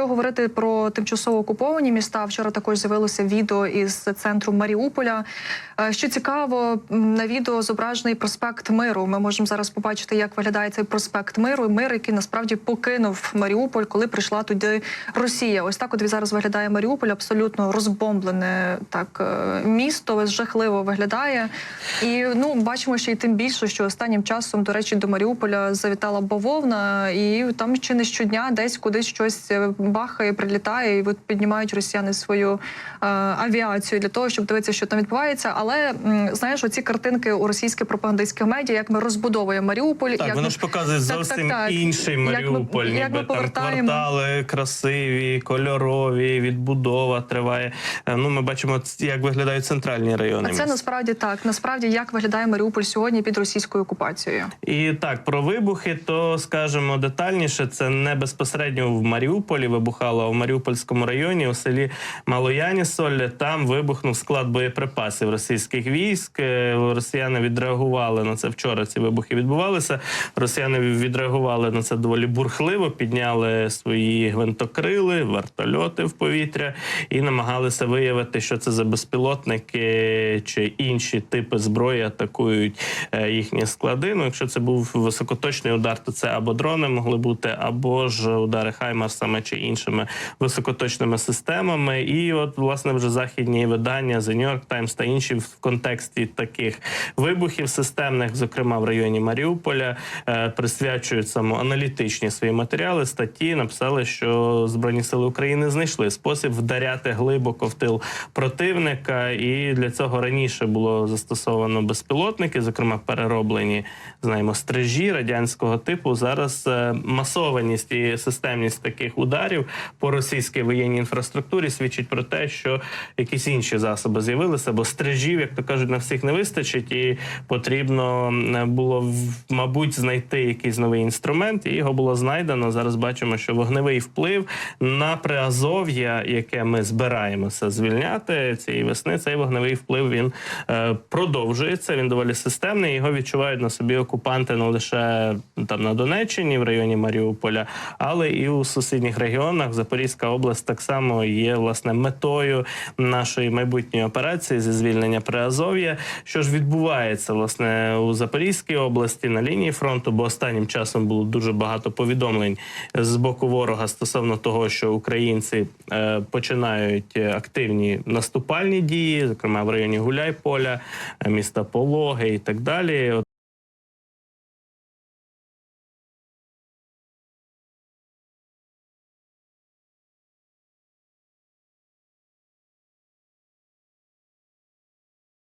якщо говорити про тимчасово окуповані міста, вчора також з'явилося відео із центру Маріуполя. Е, Що цікаво, на відео зображений проспект Миру. Ми можемо зараз побачити, як виглядає цей проспект Миру. Мир, який насправді покинув Маріуполь, коли прийшла туди Росія. Ось так, от зараз виглядає Маріуполь, абсолютно розбомблене так е, місто, жахливо виглядає. І ну бачимо, що і тим більше, що останнім часом, до речі, до Маріуполя завітала бавовна, і там чи не щодня десь кудись щось е, бахає, прилітає, і піднімають росіяни свою е, авіацію для того, щоб дивитися, що там відбувається. Але знаєш, оці картинки у російських пропагандистських медіа, як ми розбудовуємо Маріуполь, Так, як воно ми- ж показує Так, так, зовсім так. інший Як ми- Маріуполь, як ми ніби там квартали красиві, кольорові, відбудова триває. Е, Ну, ми бачимо, як виглядають центральні райони. А це насправді так. Насправді, як виглядає Маріуполь сьогодні під російською окупацією? І так, про вибухи, то скажемо детальніше, це не безпосередньо в Маріуполі вибухало, а в Маріупольському районі у селі Малоянісоль. Там вибухнув склад боєприпасів російських військ. Е, Росіяни відреагували на це. Вчора ці вибухи відбувалися. Росіяни відреагували на це доволі бурхливо, підняли свої гвинтокрили, вертольоти в повітря і намагалися виявити, що це за безпілотники чи інші типи зброї атакують е, їхні склади. Ну, якщо це був високоточний удар, то це або дрони могли бути, або ж удари хаймарсами чи іншими високоточними системами. І от власне вже західні видання The New York Times та інші в контексті таких вибухів системних, зокрема в районі Маріуполя, е, присвячують самоаналітичні свої матеріали. Статті написали, що збройні сили України знайшли спосіб вдаряти глибоко в тил противника, і для цього раніше було застосовано безпілотники, зокрема перероблені знаємо стрижі радянського типу. Зараз е, масованість і системність таких ударів по російській воєнній інфраструктурі свідчить про те, що якісь інші засоби з'явилися, бо стрижів, як то кажуть, на всіх не вистачить, і потрібно було в- мабуть знайти якийсь новий інструмент, і його було знайдено. Зараз бачимо, що вогневий вплив на Приазов'я, яке ми збираємося звільняти цієї весни. Цей вогневий вплив він е, продовжується. Він доволі системний. Його відчувають на собі окупанти не лише там на Донеччині, в районі Маріуполя, але і у сусідніх регіонах. Запорізька область так само є власне метою нашої майбутньої операції зі звільнення Приазов'я. Що ж відбувається власне у Запорізькій області на лінії фронту? Бо останнім часом було дуже багато повідомлень з боку ворога стосовно того, що українці е, починають активні наступальні дії, зокрема в районі Гуляйполя, е, міста Пологи і так далі.